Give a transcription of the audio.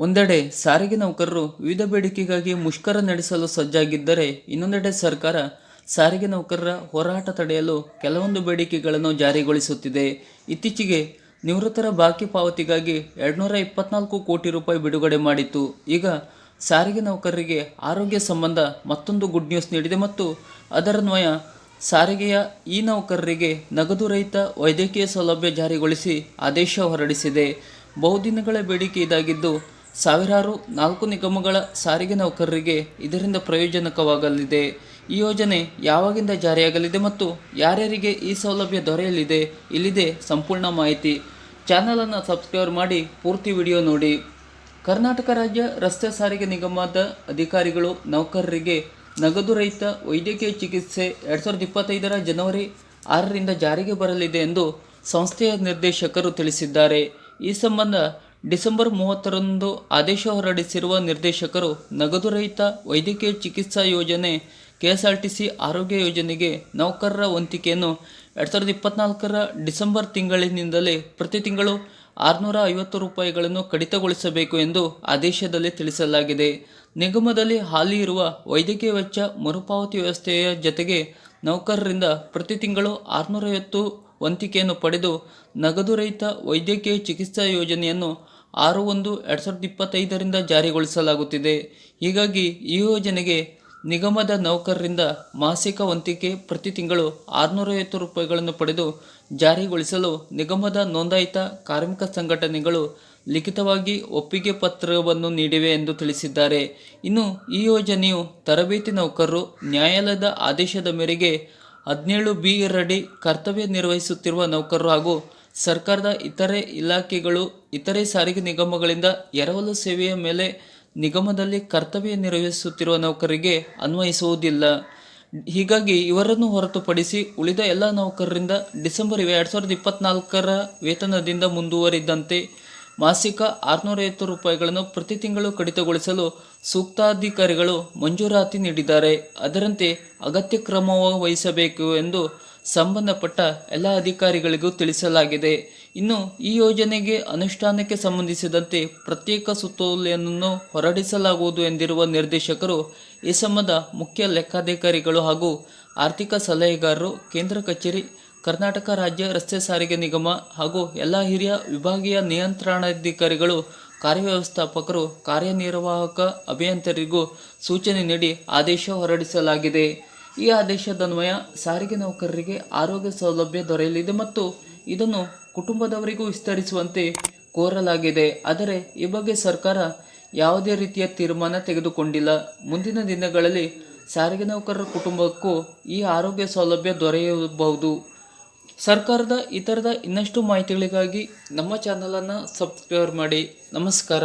ಒಂದೆಡೆ ಸಾರಿಗೆ ನೌಕರರು ವಿವಿಧ ಬೇಡಿಕೆಗಾಗಿ ಮುಷ್ಕರ ನಡೆಸಲು ಸಜ್ಜಾಗಿದ್ದರೆ ಇನ್ನೊಂದೆಡೆ ಸರ್ಕಾರ ಸಾರಿಗೆ ನೌಕರರ ಹೋರಾಟ ತಡೆಯಲು ಕೆಲವೊಂದು ಬೇಡಿಕೆಗಳನ್ನು ಜಾರಿಗೊಳಿಸುತ್ತಿದೆ. ಇತ್ತೀಚೆಗೆ ನಿವೃತ್ತರ ಬಾಕಿ ಪಾವತಿಗಾಗಿ ಎರಡುನೂರ ಇಪ್ಪತ್ನಾಲ್ಕು ಕೋಟಿ ರೂಪಾಯಿ ಬಿಡುಗಡೆ ಮಾಡಿತ್ತು. ಈಗ ಸಾರಿಗೆ ನೌಕರರಿಗೆ ಆರೋಗ್ಯ ಸಂಬಂಧ ಮತ್ತೊಂದು ಗುಡ್ ನ್ಯೂಸ್ ನೀಡಿದೆ ಮತ್ತು ಅದರನ್ವಯ ಸಾರಿಗೆಯ ಈ ನೌಕರರಿಗೆ ನಗದು ರಹಿತ ವೈದ್ಯಕೀಯ ಸೌಲಭ್ಯ ಜಾರಿಗೊಳಿಸಿ ಆದೇಶ ಹೊರಡಿಸಿದೆ. ಬಹುದಿನಗಳ ಬೇಡಿಕೆ ಇದಾಗಿದ್ದು ಸಾವಿರಾರು ನಾಲ್ಕು ನಿಗಮಗಳ ಸಾರಿಗೆ ನೌಕರರಿಗೆ ಇದರಿಂದ ಪ್ರಯೋಜನಕವಾಗಲಿದೆ. ಈ ಯೋಜನೆ ಯಾವಾಗಿಂದ ಜಾರಿಯಾಗಲಿದೆ ಮತ್ತು ಯಾರ್ಯಾರಿಗೆ ಈ ಸೌಲಭ್ಯ ದೊರೆಯಲಿದೆ, ಇಲ್ಲಿದೆ ಸಂಪೂರ್ಣ ಮಾಹಿತಿ. ಚಾನಲನ್ನು ಸಬ್ಸ್ಕ್ರೈಬ್ ಮಾಡಿ ಪೂರ್ತಿ ವಿಡಿಯೋ ನೋಡಿ. ಕರ್ನಾಟಕ ರಾಜ್ಯ ರಸ್ತೆ ಸಾರಿಗೆ ನಿಗಮದ ಅಧಿಕಾರಿಗಳು ನೌಕರರಿಗೆ ನಗದು ರಹಿತ ವೈದ್ಯಕೀಯ ಚಿಕಿತ್ಸೆ ಎರಡು ಸಾವಿರದ ಇಪ್ಪತ್ತೈದರ ಜನವರಿ ಆರರಿಂದ ಜಾರಿಗೆ ಬರಲಿದೆ ಎಂದು ಸಂಸ್ಥೆಯ ನಿರ್ದೇಶಕರು ತಿಳಿಸಿದ್ದಾರೆ. ಈ ಸಂಬಂಧ ಡಿಸೆಂಬರ್ ಮೂವತ್ತರಂದು ಆದೇಶ ಹೊರಡಿಸಿರುವ ನಿರ್ದೇಶಕರು ನಗದು ರಹಿತ ವೈದ್ಯಕೀಯ ಚಿಕಿತ್ಸಾ ಯೋಜನೆ, ಕೆಎಸ್ಆರ್ಟಿಸಿ ಆರೋಗ್ಯ ಯೋಜನೆಗೆ ನೌಕರರ ವಂತಿಕೆಯನ್ನು ಎರಡು ಸಾವಿರದ ಇಪ್ಪತ್ನಾಲ್ಕರ ಡಿಸೆಂಬರ್ ತಿಂಗಳಿನಿಂದಲೇ ಪ್ರತಿ ತಿಂಗಳು ಆರುನೂರ ಐವತ್ತು ರೂಪಾಯಿಗಳನ್ನು ಕಡಿತಗೊಳಿಸಬೇಕು ಎಂದು ಆದೇಶದಲ್ಲಿ ತಿಳಿಸಲಾಗಿದೆ. ನಿಗಮದಲ್ಲಿ ಹಾಲಿ ಇರುವ ವೈದ್ಯಕೀಯ ವೆಚ್ಚ ಮರುಪಾವತಿ ವ್ಯವಸ್ಥೆಯ ಜತೆಗೆ ನೌಕರರಿಂದ ಪ್ರತಿ ತಿಂಗಳು ಆರುನೂರೈವತ್ತು ವಂತಿಕೆಯನ್ನು ಪಡೆದು ನಗದು ರಹಿತ ವೈದ್ಯಕೀಯ ಚಿಕಿತ್ಸಾ ಯೋಜನೆಯನ್ನು ಆರು ಒಂದು ಎರಡು ಸಾವಿರದ ಇಪ್ಪತ್ತೈದರಿಂದ ಜಾರಿಗೊಳಿಸಲಾಗುತ್ತಿದೆ. ಹೀಗಾಗಿ ಈ ಯೋಜನೆಗೆ ನಿಗಮದ ನೌಕರರಿಂದ ಮಾಸಿಕ ವಂತಿಕೆ ಪ್ರತಿ ತಿಂಗಳು ಆರುನೂರೈವತ್ತು ರೂಪಾಯಿಗಳನ್ನು ಪಡೆದು ಜಾರಿಗೊಳಿಸಲು ನಿಗಮದ ನೋಂದಾಯಿತ ಕಾರ್ಮಿಕ ಸಂಘಟನೆಗಳು ಲಿಖಿತವಾಗಿ ಒಪ್ಪಿಗೆ ಪತ್ರವನ್ನು ನೀಡಿವೆ ಎಂದು ತಿಳಿಸಿದ್ದಾರೆ. ಇನ್ನು ಈ ಯೋಜನೆಯು ತರಬೇತಿ ನೌಕರರು ನ್ಯಾಯಾಲಯದ ಆದೇಶದ ಮೇರೆಗೆ ಹದಿನೇಳು ಬಿ ರಡಿ ಕರ್ತವ್ಯ ನಿರ್ವಹಿಸುತ್ತಿರುವ ನೌಕರರು ಹಾಗೂ ಸರ್ಕಾರದ ಇತರೆ ಇಲಾಖೆಗಳು ಇತರೆ ಸಾರಿಗೆ ನಿಗಮಗಳಿಂದ ಎರವಲು ಸೇವೆಯ ಮೇಲೆ ನಿಗಮದಲ್ಲಿ ಕರ್ತವ್ಯ ನಿರ್ವಹಿಸುತ್ತಿರುವ ನೌಕರರಿಗೆ ಅನ್ವಯಿಸುವುದಿಲ್ಲ. ಹೀಗಾಗಿ ಇವರನ್ನು ಹೊರತುಪಡಿಸಿ ಉಳಿದ ಎಲ್ಲ ನೌಕರರಿಂದ ಡಿಸೆಂಬರ್ ಎರಡು ಸಾವಿರದ ಇಪ್ಪತ್ನಾಲ್ಕರ ವೇತನದಿಂದ ಮುಂದುವರಿದಂತೆ ಮಾಸಿಕ ಆರುನೂರೈವತ್ತು ರೂಪಾಯಿಗಳನ್ನು ಪ್ರತಿ ತಿಂಗಳು ಕಡಿತಗೊಳಿಸಲು ಸೂಕ್ತಾಧಿಕಾರಿಗಳು ಮಂಜೂರಾತಿ ನೀಡಿದ್ದಾರೆ. ಅದರಂತೆ ಅಗತ್ಯ ಕ್ರಮ ವಹಿಸಬೇಕು ಎಂದು ಸಂಬಂಧಪಟ್ಟ ಎಲ್ಲ ಅಧಿಕಾರಿಗಳಿಗೂ ತಿಳಿಸಲಾಗಿದೆ. ಇನ್ನು ಈ ಯೋಜನೆಗೆ ಅನುಷ್ಠಾನಕ್ಕೆ ಸಂಬಂಧಿಸಿದಂತೆ ಪ್ರತ್ಯೇಕ ಸುತ್ತೋಲೆಯನ್ನು ಹೊರಡಿಸಲಾಗುವುದು ಎಂದಿರುವ ನಿರ್ದೇಶಕರು ಈ ಸಂಬಂಧ ಮುಖ್ಯ ಲೆಕ್ಕಾಧಿಕಾರಿಗಳು ಹಾಗೂ ಆರ್ಥಿಕ ಸಲಹೆಗಾರರು, ಕೇಂದ್ರ ಕಚೇರಿ, ಕರ್ನಾಟಕ ರಾಜ್ಯ ರಸ್ತೆ ಸಾರಿಗೆ ನಿಗಮ ಹಾಗೂ ಎಲ್ಲ ಹಿರಿಯ ವಿಭಾಗೀಯ ನಿಯಂತ್ರಣಾಧಿಕಾರಿಗಳು, ಕಾರ್ಯವ್ಯವಸ್ಥಾಪಕರು, ಕಾರ್ಯನಿರ್ವಾಹಕ ಅಭಿಯಂತರಿಗೂ ಸೂಚನೆ ನೀಡಿ ಆದೇಶ ಹೊರಡಿಸಲಾಗಿದೆ. ಈ ಆದೇಶದನ್ವಯ ಸಾರಿಗೆ ನೌಕರರಿಗೆ ಆರೋಗ್ಯ ಸೌಲಭ್ಯ ದೊರೆಯಲಿದೆ ಮತ್ತು ಇದನ್ನು ಕುಟುಂಬದವರಿಗೂ ವಿಸ್ತರಿಸುವಂತೆ ಕೋರಲಾಗಿದೆ. ಆದರೆ ಈ ಬಗ್ಗೆ ಸರ್ಕಾರ ಯಾವುದೇ ರೀತಿಯ ತೀರ್ಮಾನ ತೆಗೆದುಕೊಂಡಿಲ್ಲ. ಮುಂದಿನ ದಿನಗಳಲ್ಲಿ ಸಾರಿಗೆ ನೌಕರರ ಕುಟುಂಬಕ್ಕೂ ಈ ಆರೋಗ್ಯ ಸೌಲಭ್ಯ ದೊರೆಯಬಹುದು. ಸರ್ಕಾರದ ಇತರದ ಇನ್ನಷ್ಟು ಮಾಹಿತಿಗಳಿಗಾಗಿ ನಮ್ಮ ಚಾನಲನ್ನು ಸಬ್ಸ್ಕ್ರೈಬ್ ಮಾಡಿ. ನಮಸ್ಕಾರ.